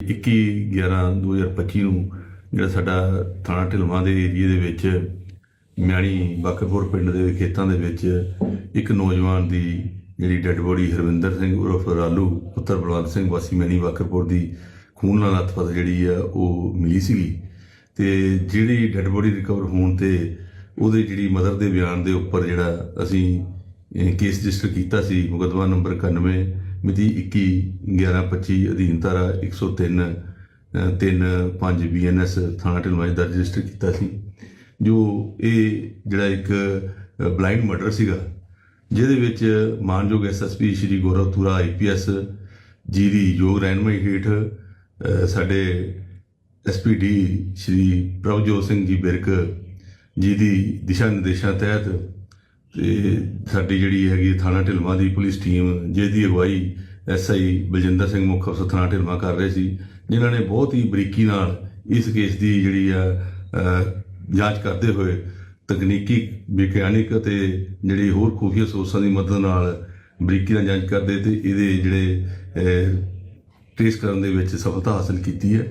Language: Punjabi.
21 11 2025 ਨੂੰ ਜਿਹੜਾ ਸਾਡਾ ਥਾਣਾ ਢਿਲਵਾਂ ਦੇ ਏਰੀਏ ਦੇ ਵਿੱਚ ਮਿਆਣੀ ਬਾਕਰਪੁਰ ਪਿੰਡ ਦੇ ਖੇਤਾਂ ਦੇ ਵਿੱਚ ਇੱਕ ਨੌਜਵਾਨ ਦੀ ਜਿਹੜੀ ਡੈੱਡ ਬੋਡੀ ਹਰਵਿੰਦਰ ਸਿੰਘ ਉਰਫ ਰਾਲੂ, ਪੁੱਤਰ ਬਲਵੰਤ ਸਿੰਘ ਵਾਸੀ ਮਿਆਣੀ ਬਾਕਰਪੁਰ ਦੀ ਖੂਨ ਨਾਲ ਲੱਥਪੱਥ ਜਿਹੜੀ ਆ, ਉਹ ਮਿਲੀ ਸੀਗੀ। ਤੇ ਜਿਹੜੀ ਡੈੱਡ ਬੋਡੀ ਰਿਕਵਰ ਹੋਣ ਤੇ ਉਹਦੇ ਜਿਹੜੀ ਮਦਰ ਦੇ ਬਿਆਨ ਦੇ ਉੱਪਰ ਜਿਹੜਾ ਅਸੀਂ ਕੇਸ ਰਜਿਸਟਰ ਕੀਤਾ ਸੀ, ਮੁਕੱਦਮਾ ਨੰਬਰ 91 ਮਿਤੀ 21 1125 ਅਧੀਨ ਧਾਰਾ 103 ਅ, 35 ਬੀਐਨਐਸ ਥਾਣਾ ਢਿਲਵਾਂ 'ਚ ਦਰਜ ਰਜਿਸਟਰ ਕੀਤਾ ਸੀ। ਜੋ ਇਹ ਜਿਹੜਾ ਇੱਕ ਬਲਾਈਂਡ ਮਰਡਰ ਸੀਗਾ ਜਿਹਦੇ ਵਿੱਚ ਮਾਨਯੋਗ ਐਸਐਸਪੀ ਸ਼੍ਰੀ ਗੌਰਵ ਤੁਰਾ ਆਈਪੀਐਸ ਜੀ ਦੀ ਯੋਗ ਰਹਿਨਮਾਈ ਹੇਠ ਅ, ਸਾਡੇ ਐਸਪੀਡੀ ਸ਼੍ਰੀ ਪ੍ਰਭਜੋਤ ਸਿੰਘ ਜੀ ਬਿਰਕ ਜੀ ਦੀ ਦਿਸ਼ਾ ਨਿਰਦੇਸ਼ਾਂ ਤਹਿਤ ਤੇ ਸਾਡੀ ਜਿਹੜੀ ਹੈਗੀ ਥਾਣਾ ਢਿਲਵਾਂ ਦੀ ਪੁਲਿਸ ਟੀਮ, ਜਿਹਦੀ ਅਗਵਾਈ ਐਸਆਈ ਬਲਜਿੰਦਰ ਸਿੰਘ ਮੁੱਖ ਅਫਸਰ ਥਾਣਾ ਢਿਲਵਾਂ ਕਰ ਰਹੇ ਸੀ, ਜਿਨ੍ਹਾਂ ਨੇ ਬਹੁਤ ਹੀ ਬਰੀਕੀ ਨਾਲ ਇਸ ਕੇਸ ਦੀ ਜਿਹੜੀ ਆ ਜਾਂਚ ਕਰਦੇ ਹੋਏ ਤਕਨੀਕੀ ਵਿਗਿਆਨਿਕ ਅਤੇ ਜਿਹੜੀ ਹੋਰ ਖੂਫੀਆ ਸੋਰਸਾਂ ਦੀ ਮਦਦ ਨਾਲ ਬਰੀਕੀ ਨਾਲ ਜਾਂਚ ਕਰਦੇ ਤੇ ਇਹਦੇ ਜਿਹੜੇ ਟ੍ਰੇਸ ਕਰਨ ਦੇ ਵਿੱਚ ਸਫਲਤਾ ਹਾਸਲ ਕੀਤੀ ਹੈ।